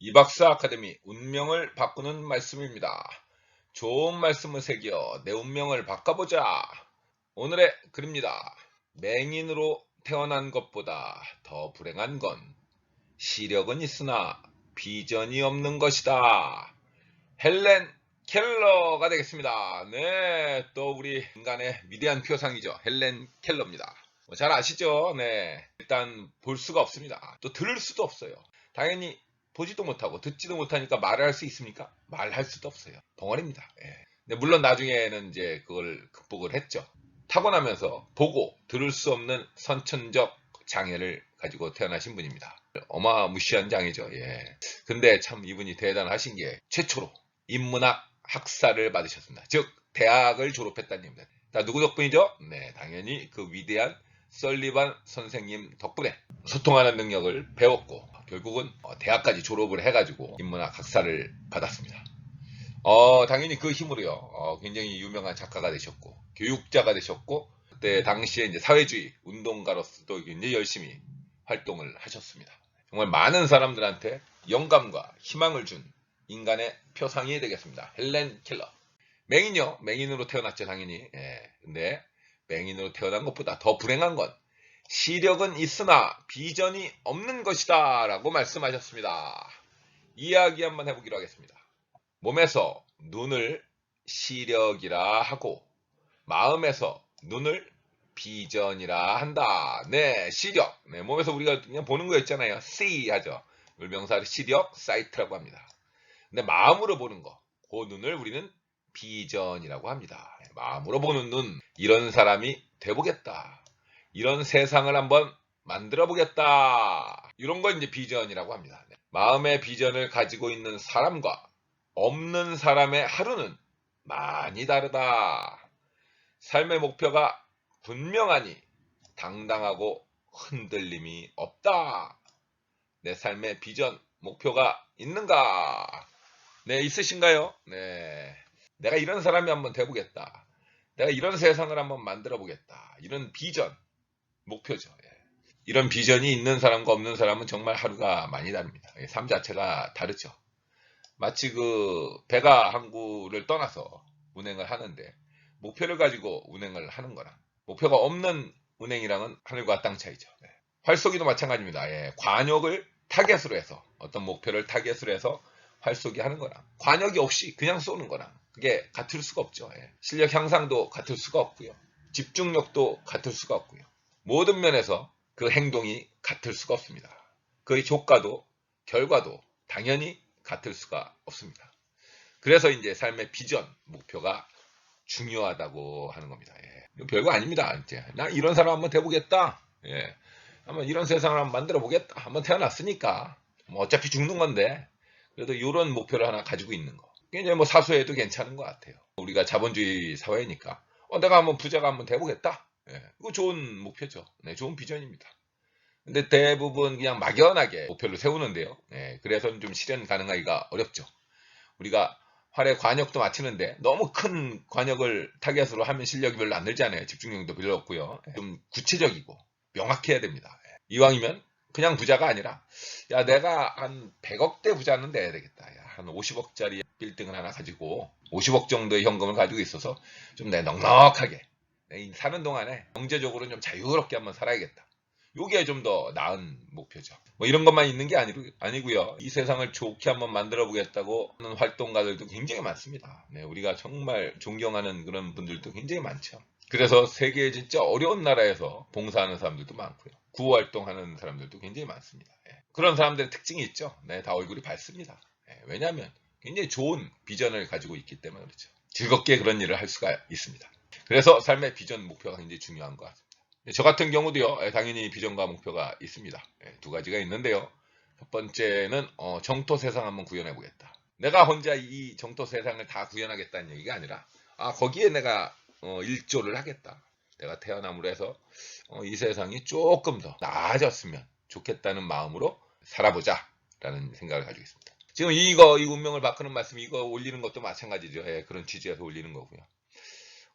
이박사 아카데미 운명을 바꾸는 말씀입니다. 좋은 말씀을 새겨 내 운명을 바꿔보자. 오늘의 글입니다. 맹인으로 태어난 것보다 더 불행한 건 시력은 있으나 비전이 없는 것이다. 헬렌 켈러가 되겠습니다. 네, 또 우리 인간의 위대한 표상이죠. 헬렌 켈러입니다. 뭐잘 아시죠? 네. 일단 볼 수가 없습니다. 또 들을 수도 없어요. 당연히 보지도 못하고 듣지도 못하니까 말을 할 수 있습니까? 말할 수도 없어요. 덩어리입니다. 예. 근데 물론 나중에는 이제 그걸 극복을 했죠. 타고나면서 보고 들을 수 없는 선천적 장애를 가지고 태어나신 분입니다. 어마무시한 장애죠. 예. 근데 참 이분이 대단하신 게 최초로 인문학 학사를 받으셨습니다. 즉 대학을 졸업했다는 얘기입니다. 자, 누구 덕분이죠? 네, 당연히 그 위대한 설리반 선생님 덕분에 소통하는 능력을 배웠고 결국은 어, 대학까지 졸업을 해가지고 인문학 학사를 받았습니다. 어, 당연히 그 힘으로요. 어, 굉장히 유명한 작가가 되셨고 교육자가 되셨고 그때 당시에 이제 사회주의 운동가로서도 굉장히 열심히 활동을 하셨습니다. 정말 많은 사람들한테 영감과 희망을 준 인간의 표상이 되겠습니다. 헬렌 켈러. 맹인요. 맹인으로 태어났죠, 당연히. 예. 근데 맹인으로 태어난 것보다 더 불행한 건 시력은 있으나 비전이 없는 것이다. 라고 말씀하셨습니다. 이야기 한번 해보기로 하겠습니다. 몸에서 눈을 시력이라 하고 마음에서 눈을 비전이라 한다. 네, 시력. 네, 몸에서 우리가 그냥 보는 거 있잖아요. see 하죠. 이걸 명사를 시력, 사이트라고 합니다. 근데 마음으로 보는 거, 그 눈을 우리는 비전이라고 합니다. 마음으로 보는 눈, 이런 사람이 돼보겠다. 이런 세상을 한번 만들어 보겠다. 이런 건 이제 비전이라고 합니다. 네. 마음의 비전을 가지고 있는 사람과 없는 사람의 하루는 많이 다르다. 삶의 목표가 분명하니 당당하고 흔들림이 없다. 내 삶의 비전, 목표가 있는가? 네, 있으신가요? 네. 내가 이런 사람이 한번 돼보겠다. 내가 이런 세상을 한번 만들어 보겠다. 이런 비전, 목표죠. 예. 이런 비전이 있는 사람과 없는 사람은 정말 하루가 많이 다릅니다. 예, 삶 자체가 다르죠. 마치 그 배가 항구를 떠나서 운행을 하는데 목표를 가지고 운행을 하는 거랑 목표가 없는 운행이랑은 하늘과 땅 차이죠. 예. 활쏘기도 마찬가지입니다. 예, 관역을 타겟으로 해서 어떤 목표를 타겟으로 해서 활쏘기 하는 거랑 관역이 없이 그냥 쏘는 거랑 그게 같을 수가 없죠. 예. 실력 향상도 같을 수가 없고요. 집중력도 같을 수가 없고요. 모든 면에서 그 행동이 같을 수가 없습니다. 그의 조과도 결과도 당연히 같을 수가 없습니다. 그래서 이제 삶의 비전, 목표가 중요하다고 하는 겁니다. 예. 별거 아닙니다. 이제 나 이런 사람 한번 돼보겠다. 예. 한번 이런 세상을 한번 만들어 보겠다. 한번 태어났으니까 뭐 어차피 죽는 건데 그래도 이런 목표를 하나 가지고 있는 거. 이제 뭐 사소해도 괜찮은 것 같아요. 우리가 자본주의 사회니까 어, 내가 한번 부자가 한번 돼보겠다. 예. 이거 좋은 목표죠. 네, 좋은 비전입니다. 근데 대부분 그냥 막연하게 목표를 세우는데요. 예, 그래서는 좀 실현 가능하기가 어렵죠. 우리가 활의 관역도 맞추는데 너무 큰 관역을 타겟으로 하면 실력이 별로 안 늘잖아요. 집중력도 별로 없고요. 좀 구체적이고 명확해야 됩니다. 예. 이왕이면 그냥 부자가 아니라 야 내가 한 100억대 부자는 돼야 되겠다. 야, 한 50억짜리 빌딩을 하나 가지고 50억 정도의 현금을 가지고 있어서 좀 내 넉넉하게 이 사는 동안에 경제적으로 좀 자유롭게 한번 살아야겠다. 요게 좀 더 나은 목표죠. 뭐 이런 것만 있는 게 아니고, 아니고요. 이 세상을 좋게 한번 만들어 보겠다고 하는 활동가들도 굉장히 많습니다. 네, 우리가 정말 존경하는 그런 분들도 굉장히 많죠. 그래서 세계의 진짜 어려운 나라에서 봉사하는 사람들도 많고요. 구호 활동하는 사람들도 굉장히 많습니다. 예. 그런 사람들의 특징이 있죠. 네, 다 얼굴이 밝습니다. 예, 왜냐하면 굉장히 좋은 비전을 가지고 있기 때문에 그렇죠. 즐겁게 그런 일을 할 수가 있습니다. 그래서 삶의 비전 목표가 굉장히 중요한 것 같습니다. 네, 저 같은 경우도요, 예, 당연히 비전과 목표가 있습니다. 예, 두 가지가 있는데요. 첫 번째는 어, 정토 세상 한번 구현해 보겠다. 내가 혼자 이 정토 세상을 다 구현하겠다는 얘기가 아니라, 아 거기에 내가 어, 일조를 하겠다. 내가 태어남으로 해서 어, 이 세상이 조금 더 나아졌으면 좋겠다는 마음으로 살아보자라는 생각을 가지고 있습니다. 지금 이거 이 운명을 바꾸는 말씀 이거 올리는 것도 마찬가지죠. 예, 그런 취지에서 올리는 거고요.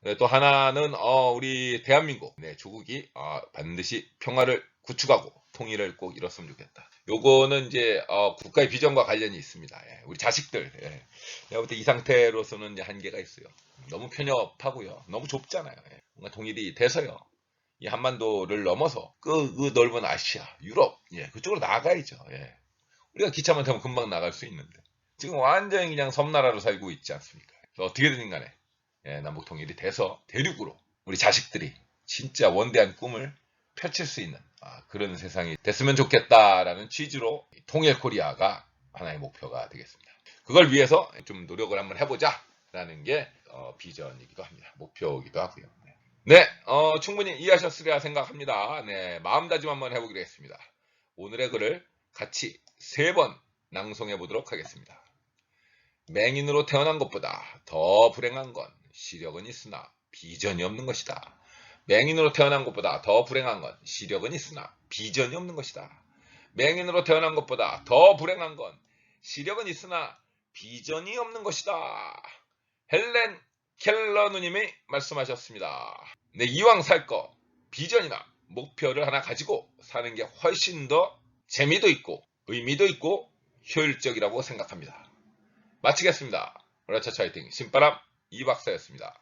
네, 또 하나는 어, 우리 대한민국 네, 조국이 어, 반드시 평화를 구축하고 통일을 꼭 이뤘으면 좋겠다. 요거는 이제 어, 국가의 비전과 관련이 있습니다. 예, 우리 자식들. 예. 내가 볼때 이 상태로서는 이제 한계가 있어요. 너무 편협하고요. 너무 좁잖아요. 예. 뭔가 통일이 돼서요. 이 한반도를 넘어서 그, 그 넓은 아시아, 유럽, 예, 그쪽으로 나가야죠. 예. 우리가 기차만 타면 금방 나갈 수 있는데 지금 완전히 그냥 섬나라로 살고 있지 않습니까? 어떻게든 간에 예, 남북 통일이 돼서 대륙으로 우리 자식들이 진짜 원대한 꿈을 펼칠 수 있는 아, 그런 세상이 됐으면 좋겠다라는 취지로 이 통일 코리아가 하나의 목표가 되겠습니다. 그걸 위해서 좀 노력을 한번 해보자라는 게 어, 비전이기도 합니다. 목표이기도 하고요. 네, 네, 어, 충분히 이해하셨으리라 생각합니다. 네, 마음다짐 한번 해보기로 했습니다. 오늘의 글을 같이 세 번 낭송해 보도록 하겠습니다. 맹인으로 태어난 것보다 더 불행한 건 시력은 있으나 비전이 없는 것이다. 맹인으로 태어난 것보다 더 불행한 건 시력은 있으나 비전이 없는 것이다. 맹인으로 태어난 것보다 더 불행한 건 시력은 있으나 비전이 없는 것이다. 헬렌 켈러 누님이 말씀하셨습니다. 네, 이왕 살 거 비전이나 목표를 하나 가지고 사는 게 훨씬 더 재미도 있고 의미도 있고 효율적이라고 생각합니다. 마치겠습니다. 라차차 화이팅 신바람 이박사였습니다.